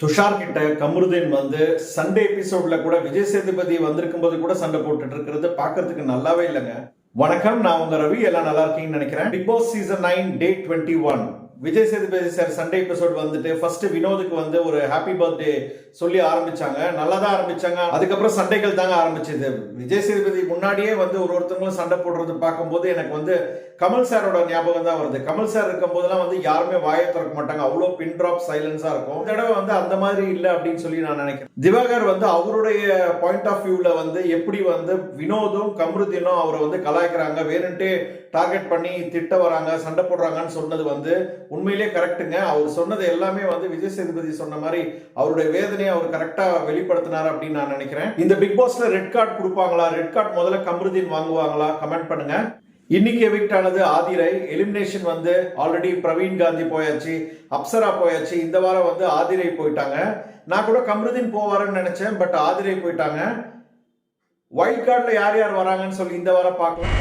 துஷார் கிட்ட கமருதீன் வந்து சண்டே எபிசோட்ல கூட விஜய் சேதுபதி வந்திருக்கும் போது கூட சண்டை போட்டுட்டு இருக்கிறது பாக்குறதுக்கு நல்லாவே இல்லைங்க. வணக்கம் நான் உங்க ரவி. எல்லாம் நல்லா இருக்கீங்கன்னு நினைக்கிறேன். Bigg Boss season nine day twenty one Vijay Sethupathi sir Sunday episode வந்துட்டு ஃபர்ஸ்ட் வினோதுக்கு வந்து ஒரு ஹாப்பி பர்த்டே சொல்லி ஆரம்பிச்சாங்க. நல்லா தான் ஆரம்பிச்சாங்க. அதுக்கப்புறம் சண்டைகள் தாங்க ஆரம்பிச்சது. விஜய் சேதுபதி முன்னாடியே வந்து ஒரு ஒருத்தவங்களும் சண்டை போடுறது பார்க்கும்போது எனக்கு வந்து கமல் சாரோட ஞாபகம் தான் வருது. கமல் சார் இருக்கும் போதெல்லாம் வந்து யாருமே வாயை திறக்க மாட்டாங்க. அவ்வளோ பின் ட்ராப் சைலன்ஸா இருக்கும். இந்த தடவை வந்து அந்த மாதிரி இல்லை அப்படின்னு சொல்லி நான் நினைக்கிறேன். திவாகர் வந்து அவருடைய பாயிண்ட் ஆஃப் வியூல வந்து எப்படி வந்து வினோதும் கம்ருதீனும் அவரை வந்து கலாய்க்கிறாங்க வேணுன்ட்டு டார்கெட் பண்ணி திட்ட வராங்க சண்டை போடுறாங்கன்னு சொன்னது வந்து உண்மையிலே கரெக்ட்டுங்க அவர் சொன்னது எல்லாமே வந்து விஜய் சேதுபதி சொன்ன மாதிரி அவருடைய வேதனையை அவர் கரெக்டாக வெளிப்படுத்தினார் அப்படின்னு நான் நினைக்கிறேன். இந்த பிக் பாஸ்ல ரெட் கார்டு கொடுப்பாங்களா? ரெட் கார்டு முதல்ல கம்ருதீன் வாங்குவாங்களா? கமெண்ட் பண்ணுங்க. இன்னைக்கு எவிக்ட் ஆனது ஆதிரை. எலிமினேஷன் வந்து ஆல்ரெடி பிரவீன் காந்தி போயாச்சு அப்சரா போயாச்சு. இந்த வாரம் வந்து ஆதிரை போயிட்டாங்க. நான் கூட கம்ருதீன் போவாருன்னு நினைச்சேன் பட் ஆதிரை போயிட்டாங்க. ஒயிட் கார்டில் யார் யார் வராங்கன்னு சொல்லி இந்த வாரம் பார்க்கலாம்.